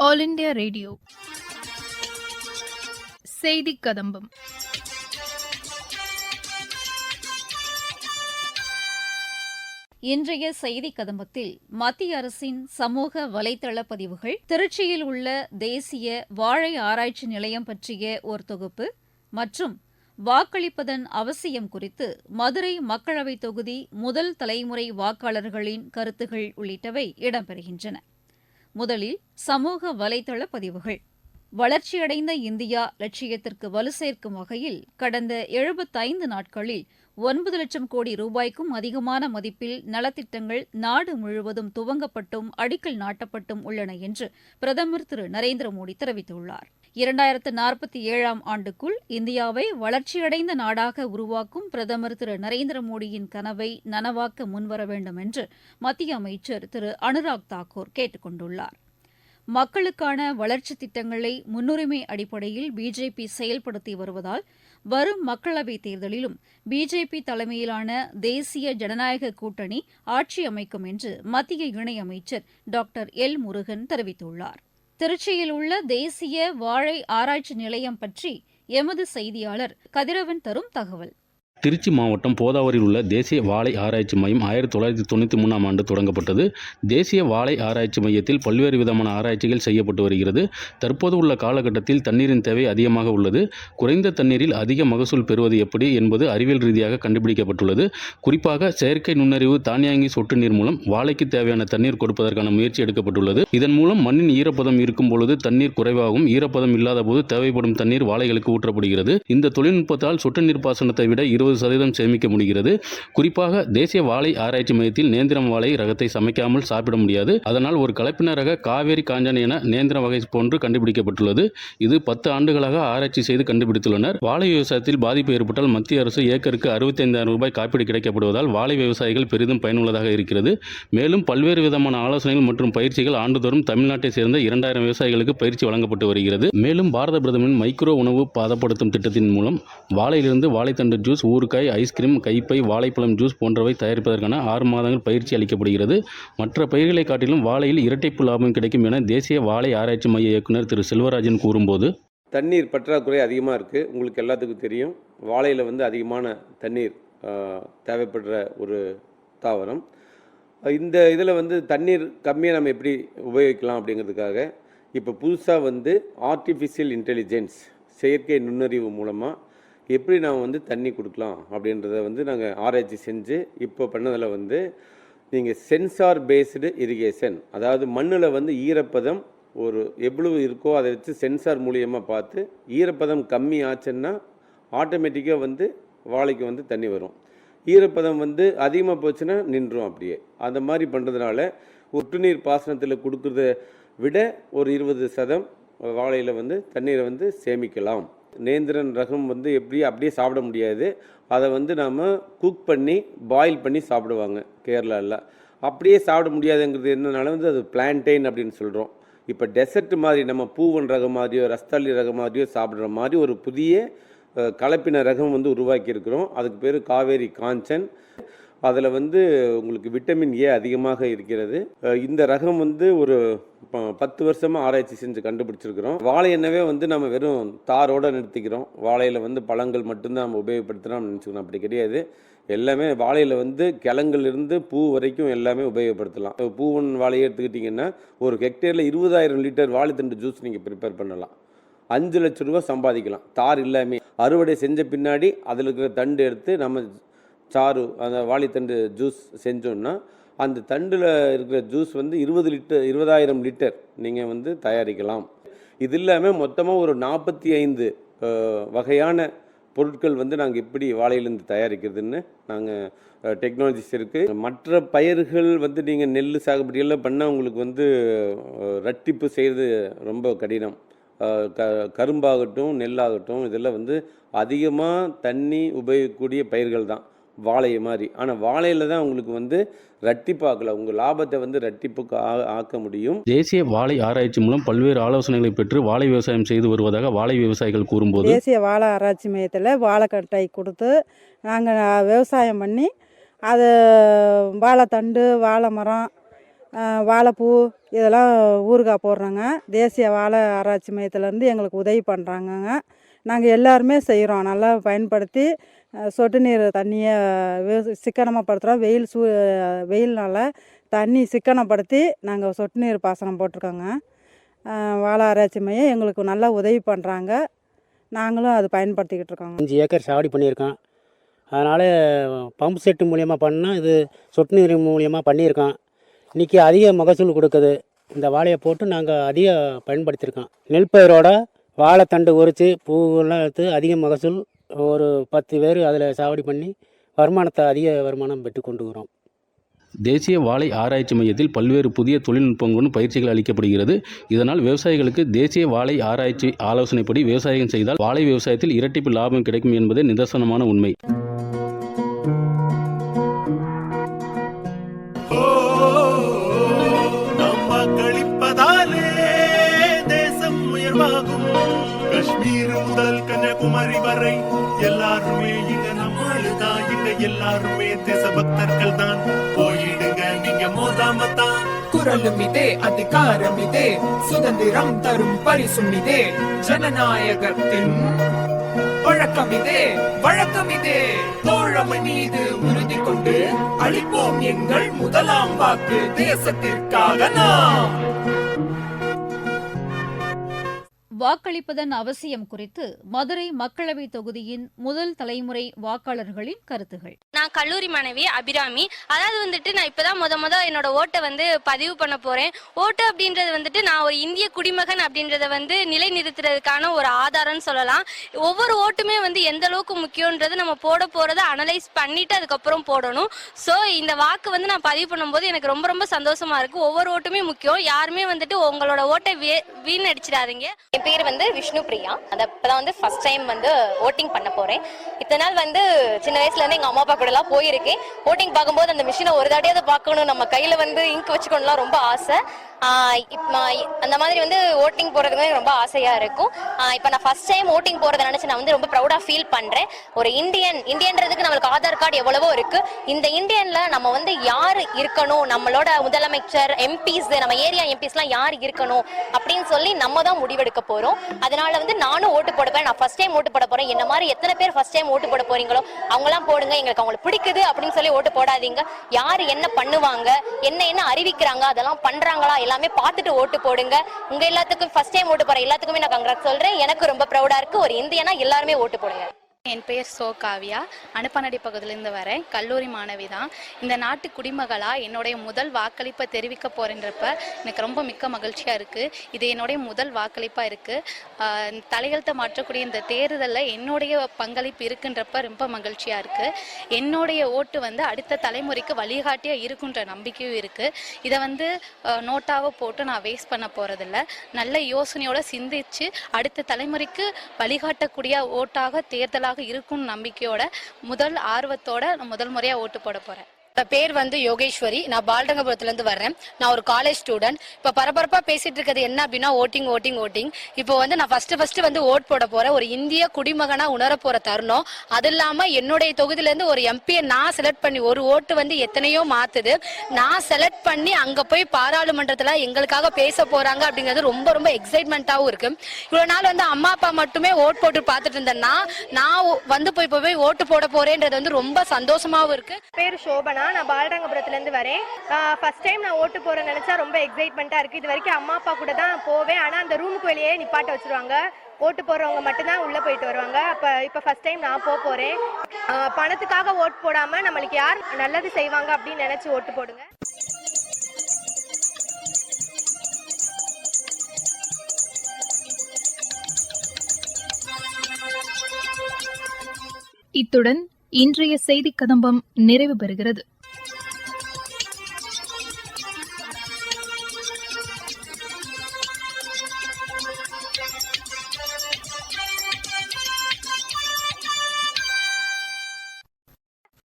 All India radio செய்தி கதம்பம். இன்றைய செய்தி கதம்பத்தில் மத்திய அரசின் சமூக வலைதள பதிவுகள் திருச்சியில் உள்ள தேசிய வாழை ஆராய்ச்சி நிலையம் பற்றிய ஒரு தொகுப்பு மற்றும் வாக்களிப்பதன் அவசியம் குறித்து மதுரை மக்களவைத் தொகுதி முதல் தலைமுறை வாக்காளர்களின் கருத்துகள் உள்ளிட்டவை இடம்பெறுகின்றன. முதலில் சமூக வலைதள பதிவுகள். வளர்ச்சியடைந்த இந்தியா லட்சியத்திற்கு வலு சேர்க்கும் வகையில் கடந்த எழுபத்தைந்து நாட்களில் ஒன்பது லட்சம் கோடி ரூபாய்க்கும் அதிகமான மதிப்பில் நலத்திட்டங்கள் நாடு முழுவதும் துவங்கப்பட்டும் அடிக்கல் நாட்டப்பட்டும் உள்ளன என்று பிரதமர் திரு நரேந்திர மோடி தெரிவித்துள்ளார். இரண்டாயிரத்து நாற்பத்தி ஏழாம் ஆண்டுக்குள் இந்தியாவை வளர்ச்சியடைந்த நாடாக உருவாக்கும் பிரதமர் திரு நரேந்திர மோடியின் கனவை நனவாக்க முன்வர வேண்டும் என்று மத்திய அமைச்சர் திரு அனுராக் தாக்கூர் கேட்டுக் கொண்டுள்ளார் மக்களுக்கான வளர்ச்சித் திட்டங்களை முன்னுரிமை அடிப்படையில் பிஜேபி செயல்படுத்தி வருவதால் வரும் மக்களவைத் தேர்தலிலும் பிஜேபி தலைமையிலான தேசிய ஜனநாயக கூட்டணி ஆட்சி அமைக்கும் என்று மத்திய இணையமைச்சர் டாக்டர் எல் முருகன் தெரிவித்துள்ளார். திருச்சியில் உள்ள தேசிய வாழை ஆராய்ச்சி நிலையம் பற்றி எமது செய்தியாளர் கதிரவன் தரும் தகவல். திருச்சி மாவட்டம் போதாவரியில் உள்ள தேசிய வாழை ஆராய்ச்சி மையம் ஆயிரத்தி தொள்ளாயிரத்தி தொண்ணூற்றி மூணாம் ஆண்டு தொடங்கப்பட்டது. தேசிய வாழை ஆராய்ச்சி மையத்தில் பல்வேறு விதமான ஆராய்ச்சிகள் செய்யப்பட்டு வருகிறது. தற்போது உள்ள காலகட்டத்தில் தண்ணீரின் தேவை அதிகமாக உள்ளது. குறைந்த தண்ணீரில் அதிக மகசூல் பெறுவது எப்படி என்பது அறிவியல் ரீதியாக கண்டுபிடிக்கப்பட்டுள்ளது. குறிப்பாக செயற்கை நுண்ணறிவு தானியாங்கி சொட்டு நீர் மூலம் வாழைக்கு தேவையான தண்ணீர் கொடுப்பதற்கான முயற்சி எடுக்கப்பட்டுள்ளது. இதன் மூலம் மண்ணின் ஈரப்பதம் இருக்கும் பொழுது தண்ணீர் குறைவாகவும் ஈரப்பதம் இல்லாத போது தேவைப்படும் தண்ணீர் வாழைகளுக்கு ஊற்றப்படுகிறது. இந்த தொழில்நுட்பத்தால் சொட்டு நீர் பாசனத்தை விட இருபது சதவீதம் சேமிக்க முடிகிறது. குறிப்பாக தேசிய வாழை ஆராய்ச்சி மையத்தில் நேந்திரம் வாழை ரகத்தை சமைக்காமல் சாப்பிட முடியாது. அதனால் ஒரு கலப்பின ரக காவேரி காஞ்சன் என நேந்திரம் வகை போன்று கண்டுபிடிக்கப்பட்டுள்ளது. இது பத்து ஆண்டுகளாக ஆராய்ச்சி செய்து கண்டுபிடித்துள்ளனர். வாழை விவசாயத்தில் பாதிப்பு ஏற்பட்டால் மத்திய அரசு ஏக்கருக்கு அறுபத்தைந்தாயிரம் ரூபாய் காப்பீடு கிடைக்கப்படுவதால் வாழை விவசாயிகள் பெரிதும் பயனுள்ளதாக இருக்கிறது. மேலும் பல்வேறு விதமான ஆலோசனைகள் மற்றும் பயிற்சிகள் ஆண்டுதோறும் தமிழ்நாட்டை சேர்ந்த இரண்டாயிரம் விவசாயிகளுக்கு பயிற்சி வழங்கப்பட்டு வருகிறது. மேலும் பாரத பிரதமரின் மைக்ரோ உணவு பதப்படுத்தும் திட்டத்தின் மூலம் வாழையிலிருந்து வாழைத்தண்டு ஜூஸ் ஊர் ஊறுகாய் ஐஸ்கிரீம் கைப்பை வாழைப்பழம் ஜூஸ் போன்றவை தயாரிப்பதற்கான ஆறு மாதங்கள் பயிற்சி அளிக்கப்படுகிறது. மற்ற பயிர்களை காட்டிலும் வாழையில் இரட்டைப்பு லாபம் கிடைக்கும் என தேசிய வாழை ஆராய்ச்சி மைய இயக்குனர் திரு. செல்வராஜன் கூறும்போது தண்ணீர் பற்றாக்குறை அதிகமாக இருக்குது உங்களுக்கு எல்லாத்துக்கும் தெரியும். வாழையில் வந்து அதிகமான தண்ணீர் தேவைப்படுற ஒரு தாவரம். இந்த இதில் வந்து தண்ணீர் கம்மியாக நம்ம எப்படி உபயோகிக்கலாம் அப்படிங்கிறதுக்காக இப்போ புதுசாக வந்து ஆர்டிஃபிஷியல் இன்டெலிஜென்ஸ் செயற்கை நுண்ணறிவு மூலமாக எப்படி நாம் வந்து தண்ணி கொடுக்கலாம் அப்படின்றத வந்து நாங்கள் ஆராய்ச்சி செஞ்சு இப்போ பண்ணதில் வந்து நீங்கள் சென்சார் பேஸ்டு இரிகேஷன் அதாவது மண்ணில் வந்து ஈரப்பதம் ஒரு எவ்வளவு இருக்கோ அதை வச்சு சென்சார் மூலியமாக பார்த்து ஈரப்பதம் கம்மி ஆச்சுன்னா ஆட்டோமேட்டிக்காக வந்து வாழைக்கு வந்து தண்ணி வரும். ஈரப்பதம் வந்து அதிகமாக போச்சுன்னா நின்றும் அப்படியே. அந்த மாதிரி பண்ணுறதுனால ஒட்டுநீர் பாசனத்தில் கொடுக்குறத விட ஒரு இருபது சதம் வாழையில் வந்து தண்ணீரை வந்து சேமிக்கலாம். நேந்திரன் ரகம் வந்து எப்படி அப்படியே சாப்பிட முடியாது. அதை வந்து நாம் குக் பண்ணி பாயில் பண்ணி சாப்பிடுவாங்க கேரளாவில் அப்படியே சாப்பிட முடியாதுங்கிறது என்னனால வந்து அது பிளான்டைன் அப்படின்னு சொல்கிறோம் இப்போ டெசர்ட் மாதிரி நம்ம பூவன் ரகம் மாதிரியோ ரஸ்தாளி ரகம் மாதிரியோ சாப்பிட்ற மாதிரி ஒரு புதிய கலப்பின ரகம் வந்து உருவாக்கியிருக்கிறோம். அதுக்கு பேர் காவேரி காஞ்சன். அதில் வந்து உங்களுக்கு விட்டமின் ஏ அதிகமாக இருக்கிறது. இந்த ரகம் வந்து ஒரு ப- பத்து வருஷமாக ஆராய்ச்சி செஞ்சு கண்டுபிடிச்சிருக்கிறோம். வாழை எண்ணெவே வந்து நம்ம வெறும் தாரோடு நிறுத்திக்கிறோம். வாழையில் வந்து பழங்கள் மட்டும்தான் நம்ம உபயோகப்படுத்துகிறோம் நினச்சிக்கணும் அப்படி கிடையாது. எல்லாமே வாழையில் வந்து கிழங்குலேருந்து பூ வரைக்கும் எல்லாமே உபயோகப்படுத்தலாம். இப்போ பூவன் வாழையை எடுத்துக்கிட்டிங்கன்னா ஒரு ஹெக்டேரில் இருபதாயிரம் லிட்டர் வாழைத்தண்டு ஜூஸ் நீங்கள் ப்ரிப்பேர் பண்ணலாம். அஞ்சு லட்ச ரூபா சம்பாதிக்கலாம். தார் இல்லாமல் அறுவடை செஞ்ச பின்னாடி அதில் இருக்கிற தண்டு எடுத்து நம்ம சாறு அந்த வாழைத்தண்டு ஜூஸ் செஞ்சோன்னா அந்த தண்டில் இருக்கிற ஜூஸ் வந்து இருபது லிட்டர் இருபதாயிரம் லிட்டர் நீங்கள் வந்து தயாரிக்கலாம். இது இல்லாமல் மொத்தமாக ஒரு நாற்பத்தி ஐந்து வகையான பொருட்கள் வந்து நாங்கள் எப்படி வாழையிலேருந்து தயாரிக்கிறதுன்னு நாங்கள் டெக்னாலஜிஸ் இருக்குது மற்ற பயிர்கள் வந்து நீங்கள் நெல் சாகுபடியெல்லாம் பண்ணால் உங்களுக்கு வந்து ரட்டிப்பு செய்கிறது ரொம்ப கடினம். க கரும்பாகட்டும் நெல்லாகட்டும் இதெல்லாம் வந்து அதிகமாக தண்ணி உபயோகிக்கக்கூடிய பயிர்கள் தான் வாழை மாதிரி. ஆனால் வாழையில் தான் உங்களுக்கு வந்து ரட்டிப்பாக்கல உங்கள் லாபத்தை வந்து ரட்டிப்புக்கு ஆ- ஆக்க முடியும். தேசிய வாழை ஆராய்ச்சி மூலம் பல்வேறு ஆலோசனைகளை பெற்று வாழை விவசாயம் செய்து வருவதாக வாழை விவசாயிகள் கூறும்போது தேசிய வாழை ஆராய்ச்சி மையத்தில் வாழைக்கட்டை கொடுத்து நாங்கள் விவசாயம் பண்ணி அது வாழைத்தண்டு வாழை மரம் வாழைப்பூ இதெல்லாம் ஊறுகாய் போடுறோங்க. தேசிய வாழை ஆராய்ச்சி மையத்துலேருந்து எங்களுக்கு உதவி பண்ணுறாங்கங்க நாங்கள் எல்லாருமே செய்கிறோம் நல்லா பயன்படுத்தி சொட்டு நீர் தண்ணியை வே- சிக்கனமாக படுத்துகிறோம் வெயில் சூ வெயில்னால தண்ணி சிக்கனப்படுத்தி நாங்கள் சொட்டு நீர் பாசனம் போட்டிருக்கோங்க. வாழை ஆராய்ச்சி மையம் எங்களுக்கு நல்லா உதவி பண்ணுறாங்க நாங்களும் அது பயன்படுத்திக்கிட்டு இருக்கோங்க. அஞ்சு ஏக்கர் சாவடி பண்ணியிருக்கோம். அதனால் பம்ப் செட்டு மூலியமாக பண்ணால் இது சொட்டு நீர் மூலியமாக பண்ணியிருக்கோம். இன்றைக்கி அதிக மகசூல் கொடுக்குது. இந்த வாழையை போட்டு நாங்கள் அதிக பயன்படுத்தியிருக்கோம். நெல் பயிரோட வாழைத்தண்டு உரித்து பூவெல்லாம் எடுத்து அதிக மகசூல் ஒரு பத்து பேர் அதில் சாவடி பண்ணி வருமானத்தை அதிக வருமானம் பெற்று கொண்டு தேசிய வாழை ஆராய்ச்சி மையத்தில் பல்வேறு புதிய தொழில்நுட்பங்களுடன் பயிற்சிகள் அளிக்கப்படுகிறது. இதனால் விவசாயிகளுக்கு தேசிய வாழை ஆராய்ச்சி ஆலோசனைப்படி விவசாயம் செய்தால் வாழை விவசாயத்தில் இரட்டிப்பு லாபம் கிடைக்கும் என்பதே நிதர்சனமான உண்மை. உயர்வாகும். காஷ்மீர் முதல் கன்னியாகுமரி வரை எல்லாருமே இங்க நம்மளுதான் இங்க எல்லாருமே தேசபக்தர்கள் தான். போயிடுங்க நீங்க மோதாம குரலும் இதே அதிகாரம் இதே. சுதந்திரம் தரும் பரிசும் இதே. ஜனநாயகத்தின் வழக்கம் இதே வழக்கம் இதே. தோழமை மீது உறுதி கொண்டு அளிப்போம் எங்கள் முதலாம் வாக்கு. தேசத்திற்காக நாம் வாக்களிப்பதன் அவசியம் குறித்து மதுரை மக்களவை தொகுதியின் முதல் தலைமுறை வாக்காளர்களின் கருத்துகள். நான் கல்லூரி மாணவி அபிராமி. அதாவது வந்துட்டு நான் இப்பதான் முத முத என்னோட ஓட்டை வந்து பதிவு பண்ண போறேன். ஓட்டு அப்படின்றது வந்துட்டு நான் ஒரு இந்திய குடிமகன் அப்படின்றத வந்து நிலைநிறுத்துறதுக்கான ஒரு ஆதாரம்னு சொல்லலாம். ஒவ்வொரு ஓட்டுமே வந்து எந்த அளவுக்கு முக்கியன்றது நம்ம போட போறதை அனலைஸ் பண்ணிட்டு அதுக்கப்புறம் போடணும். ஸோ இந்த வாக்கு வந்து நான் பதிவு பண்ணும்போது எனக்கு ரொம்ப ரொம்ப சந்தோஷமா இருக்கு. ஒவ்வொரு ஓட்டுமே முக்கியம். யாருமே வந்துட்டு உங்களோட ஓட்டை வீ- வீணடிச்சிடாதீங்க. பேர் வந்து விஷ்ணு பிரியா. அந்த இப்பதான் வந்து ஃபர்ஸ்ட் டைம் வந்து ஓட்டிங் பண்ண போறேன். இத்தனை நாள் வந்து சின்ன வயசுலேருந்து எங்கள் அம்மா அப்பா கூடலாம் போயிருக்கேன். ஓட்டிங் பார்க்கும்போது அந்த மிஷினை ஒரு தடையாவது பார்க்கணும். நம்ம கையில் வந்து இங்க் வச்சுக்கணும்லாம் ரொம்ப ஆசை. அந்த மாதிரி வந்து ஓட்டிங் போறதுக்கு ரொம்ப ஆசையா இருக்கும். இப்போ நான் ஃபர்ஸ்ட் டைம் ஓட்டிங் போறதை நினைச்சு நான் வந்து ரொம்ப ப்ரௌடா ஃபீல் பண்றேன். ஒரு இந்தியன் இந்தியன்றதுக்கு நம்மளுக்கு ஆதார் கார்டு எவ்வளவோ இருக்கு. இந்த இந்தியன்ல நம்ம வந்து யார் இருக்கணும்? நம்மளோட முதலமைச்சர் எம்பிஸ் நம்ம ஏரியா எம்பிஸ்லாம் யார் இருக்கணும்? அப்படின்னு சொல்லி நம்ம தான் முடிவெடுக்க போறோம். அதனால வந்து நானும் ஓட்டு போட நான் ஃபர்ஸ்ட் டைம் ஓட்டு போட போறேன். என்ன மாதிரி எத்தனை பேர் ஃபர்ஸ்ட் டைம் ஓட்டு போட போறீங்களோ அவங்கலாம் போடுங்க. எங்களுக்கு அவங்களுக்கு பிடிக்குது அப்படின்னு சொல்லி ஓட்டு போடாதீங்க. யார் என்ன பண்ணுவாங்க? என்ன என்ன அறிவிக்கிறாங்க? அதெல்லாம் பண்றாங்களா? எல்லாமே பார்த்துட்டு ஓட்டு போடுங்க. உங்க எல்லாத்துக்கும் ஃபர்ஸ்ட் டைம் ஓட்டு போற எல்லாத்துக்குமே நான் கங்க்ராட் சொல்றேன். எனக்கு ரொம்ப ப்ரௌடா இருக்கு. ஒரு இந்தியனா எல்லாருமே ஓட்டு போடுங்க. என் பெயர் சோ காவியா அனுப்பநடி பகுதியிலேருந்து வரேன். கல்லூரி மாணவி தான். இந்த நாட்டு குடிமகளாக என்னுடைய முதல் வாக்களிப்பை தெரிவிக்க போகிறேன்றப்ப எனக்கு ரொம்ப மிக்க மகிழ்ச்சியாக இருக்குது இது என்னுடைய முதல் வாக்களிப்பாக இருக்குது தலையெழுத்தை மாற்றக்கூடிய இந்த தேர்தலில் என்னுடைய பங்களிப்பு இருக்குன்றப்ப ரொம்ப மகிழ்ச்சியாக இருக்குது என்னுடைய ஓட்டு வந்து அடுத்த தலைமுறைக்கு வழிகாட்டியாக இருக்குன்ற நம்பிக்கையும் இருக்குது இதை வந்து நோட்டாவை போட்டு நான் வேஸ்ட் பண்ண போகிறதில்ல நல்ல யோசனையோடு சிந்திச்சு அடுத்த தலைமுறைக்கு வழிகாட்டக்கூடிய ஓட்டாக தேர்தலாக இருக்கும்னு நம்பிக்கையோட முதல் ஆர்வத்தோட முதல் முறையாக ஓட்டு போட போகிறேன் பேர் வந்து யோகேஸ்வரி. நான் பால்ரங்கபுரத்துல இருந்து வர்றேன். நான் ஒரு காலேஜ் ஸ்டூடெண்ட் இப்ப பரபரப்பா பேசிட்டு இருக்கிறது என்ன அப்படின்னா ஓட்டிங் ஓட்டிங் ஓட்டிங். இப்போ வந்து நான் ஃபர்ஸ்ட் ஃபர்ஸ்ட் வந்து ஓட் போட போறேன். ஒரு இந்திய குடிமகனா உணர போற தருணம். அது இல்லாம என்னுடைய தொகுதியில இருந்து ஒரு எம்பியை நான் செலக்ட் பண்ணி ஒரு ஓட்டு வந்து எத்தனையோ மாத்துது. நான் செலக்ட் பண்ணி அங்க போய் பாராளுமன்றத்துல எங்களுக்காக பேச போறாங்க அப்படிங்கிறது ரொம்ப ரொம்ப எக்ஸைட்மெண்ட்டாகவும் இருக்கு. இவ்வளவு நாள் வந்து அம்மா அப்பா மட்டுமே ஓட் போட்டு பார்த்துட்டு இருந்தேன்னா நான் வந்து போய் போய் போய் ஓட்டு போட போறேன்றது வந்து ரொம்ப சந்தோஷமாவும் இருக்கு. பேர் சோபனா. நான் பாலரங்கபுரத்துலேருந்து வரேன். ஃபர்ஸ்ட் டைம் நான் ஓட்டு போகிறேன் நினச்சா ரொம்ப எக்ஸைட்மெண்ட்டாக இருக்குது இது வரைக்கும் அம்மா அப்பா கூட தான் போவேன். ஆனால் அந்த ரூமுக்கு வெளியே நிப்பாட்ட வச்சுருவாங்க. ஓட்டு போடுறவங்க மட்டும்தான் உள்ளே போயிட்டு வருவாங்க. அப்போ இப்போ ஃபஸ்ட் டைம் நான் போக போகிறேன் பணத்துக்காக ஓட்டு போடாமல் நம்மளுக்கு யார் நல்லது செய்வாங்க அப்படின்னு நினச்சி ஓட்டு போடுங்க. இத்துடன் இன்றைய செய்தி கதம்பம் நிறைவு பெறுகிறது.